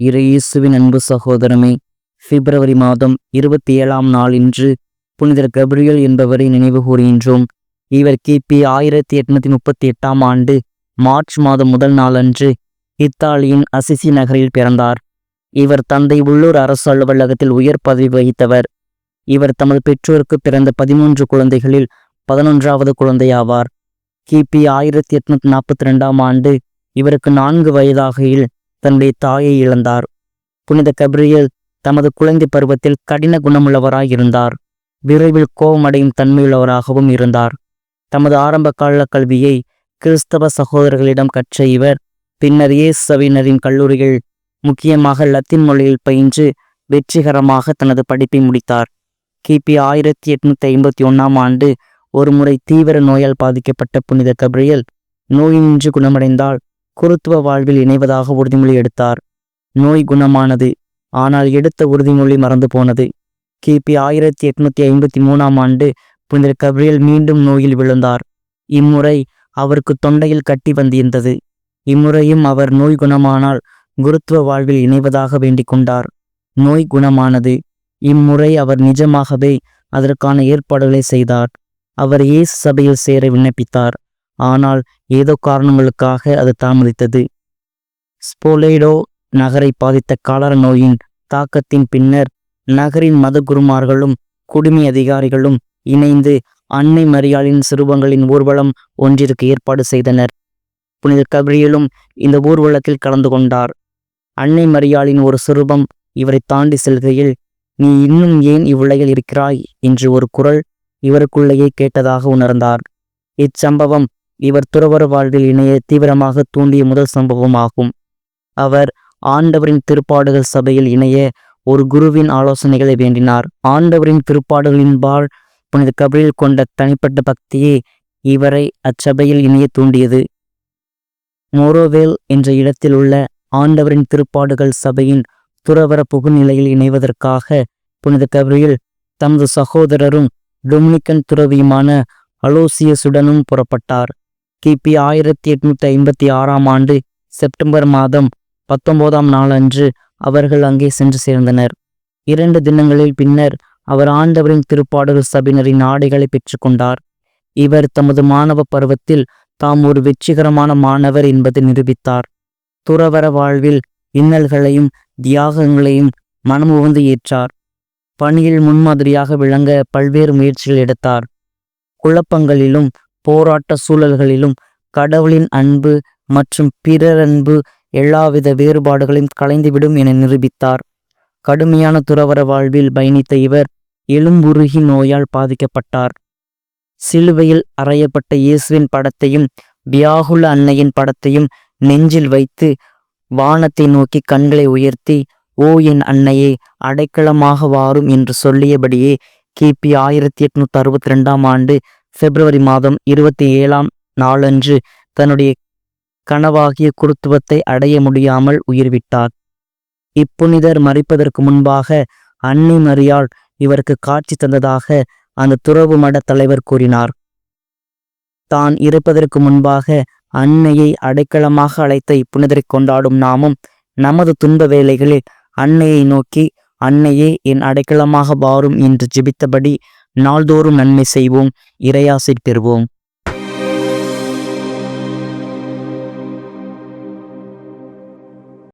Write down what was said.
இறையேசுவின் அன்பு சகோதரமே பிப்ரவரி மாதம் இருபத்தி ஏழாம் நாள் இன்று புனிதர் கபிரியல் என்பவரை நினைவு கூறுகின்றோம். இவர் கிபி ஆயிரத்தி எட்நூத்தி முப்பத்தி எட்டாம் ஆண்டு மார்ச் மாதம் முதல் நாளன்று இத்தாலியின் அசிசி நகரில் பிறந்தார். இவர் தந்தை உள்ளூர் அரசு அலுவலகத்தில் உயர் பதவி வகித்தவர். இவர் தமது பெற்றோருக்கு பிறந்த பதிமூன்று குழந்தைகளில் பதினொன்றாவது குழந்தையாவார். கிபி ஆயிரத்தி எட்நூத்தி நாற்பத்தி ரெண்டாம் ஆண்டு இவருக்கு நான்கு வயதாகையில் தன்னுடைய தாயை இழந்தார். புனித கப்ரியல் தமது குழந்தை பருவத்தில் கடின குணமுள்ளவராய் இருந்தார் விரைவில் கோபமடையும் தன்மையுள்ளவராகவும் இருந்தார். தமது ஆரம்ப கால கல்வியை கிறிஸ்தவ சகோதரர்களிடம் கற்ற இவர் பின்னர் இயேசுவினரின் கல்லூரிகள் முக்கியமாக லத்தீன் மொழியில் பயின்று வெற்றிகரமாக தனது படிப்பை முடித்தார். கிபி ஆயிரத்தி எட்நூத்தி ஐம்பத்தி ஒன்னாம் ஆண்டு ஒருமுறை தீவிர நோயால் பாதிக்கப்பட்ட புனித கபிரியல் நோயின்றி குணமடைந்தால் குருத்துவ வாழ்வில் இணைவதாக உறுதிமொழி எடுத்தார். நோய் குணமானது. ஆனால் எடுத்த உறுதிமொழி மறந்து போனது. கிபி ஆயிரத்தி எட்நூத்தி ஐம்பத்தி மூணாம் ஆண்டு புனித கபிரியல் மீண்டும் நோயில் விழுந்தார். இம்முறை அவருக்கு தொண்டையில் கட்டி வந்திருந்தது. இம்முறையும் அவர் நோய் குணமானால் குருத்துவ வாழ்வில் இணைவதாக வேண்டிக் கொண்டார். நோய் குணமானது. இம்முறை அவர் நிஜமாகவே அதற்கான ஏற்பாடுகளை செய்தார். அவர் இயேசு சபையில் சேர விண்ணப்பித்தார். ஆனால் ஏதோ காரணங்களுக்காக அது தாமதித்தது. ஸ்போலேடோ நகரை பாதித்த காலர நோயின் தாக்கத்தின் பின்னர் நகரின் மதகுருமார்களும் குடிமை அதிகாரிகளும் இணைந்து அன்னை மரியாளின் சிறுவங்களின் ஊர்வலம் ஒன்றிற்கு ஏற்பாடு செய்தனர். புனித கபிரியலும் இந்த ஊர்வலத்தில் கலந்து கொண்டார். அன்னை மரியாளின் ஒரு சிறுபம் இவரை தாண்டி செல்கையில் நீ இன்னும் ஏன் இவ்வுலகில் இருக்கிறாய்? என்று ஒரு குரல் இவருக்குள்ளேயே கேட்டதாக உணர்ந்தார். இச்சம்பவம் இவர் துறவர வாழ்வில் இணைய தீவிரமாக தூண்டிய முதல் சம்பவமாகும் அவர் ஆண்டவரின் திருப்பாடுகள் சபையில் இணைய ஒரு குருவின் ஆலோசனைகளை வேண்டினார். ஆண்டவரின் திருப்பாடுகளின்பால் புனித கபிலில் கொண்ட தனிப்பட்ட பக்தியே இவரை அச்சபையில் இணைய தூண்டியது. மோரோவேல் என்ற இடத்தில் உள்ள ஆண்டவரின் திருப்பாடுகள் சபையின் துறவர புகுநிலையில் இணைவதற்காக புனித கபிரியில் தமது சகோதரரும் டொமினிக்கன் துறவியுமான அலோசியசுடனும் புறப்பட்டார். கிபி ஆயிரத்தி எட்நூத்தி ஐம்பத்தி ஆறாம் ஆண்டு செப்டம்பர் மாதம் பத்தொன்பதாம் நாளன்று அவர்கள் அங்கே சென்று சேர்ந்தனர். இரண்டு தினங்களில் பின்னர் அவர் ஆண்டவரின் திருப்பாடல் சபையினரின் ஆடைகளை பெற்றுக்கொண்டார். இவர் தமது மாணவ பருவத்தில் தாம் ஒரு வெற்றிகரமான மாணவர் என்பதை நிரூபித்தார். துறவர வாழ்வில் இன்னல்களையும் தியாகங்களையும் மனமுவந்து ஏற்றார். பணியில் முன்மாதிரியாக விளங்க பல்வேறு முயற்சிகள் எடுத்தார். குழப்பங்களிலும் போராட்ட சூழல்களிலும் கடவுளின் அன்பு மற்றும் பிறரன்பு எல்லாவித வேறுபாடுகளையும் களைந்துவிடும் என நிரூபித்தார். கடுமையான துறவர வாழ்வில் பயணித்த இவர் எலும்புருகி நோயால் பாதிக்கப்பட்டார். சிலுவையில் அறையப்பட்ட இயேசுவின் படத்தையும் வியாகுல அன்னையின் படத்தையும் நெஞ்சில் வைத்து வானத்தை நோக்கி கண்களை உயர்த்தி ஓ என் அன்னையே அடைக்கலமாக வாரும் என்று சொல்லியபடியே கிபி ஆயிரத்தி எட்நூத்தி அறுபத்தி ரெண்டாம் ஆண்டு பிப்ரவரி மாதம் இருபத்தி ஏழாம் நாளன்று தன்னுடைய கனவாகிய குருத்துவத்தை அடைய முடியாமல் உயிர்விட்டார். இப்புனிதர் மறிப்பதற்கு முன்பாக அன்னை மரியாள் இவருக்கு காட்சி தந்ததாக அந்த துறவு மட தலைவர் கூறினார். தான் இருப்பதற்கு முன்பாக அன்னையை அடைக்கலமாக அழைத்த இப்புனிதரை கொண்டாடும் நாமும் நமது துன்ப வேலைகளில் அன்னையை நோக்கி அன்னையே என் அடைக்கலமாக வாரும் என்று ஜெபித்தபடி நாள்தோறும் நன்மை செய்வோம் இறையாசை பெறுவோம்.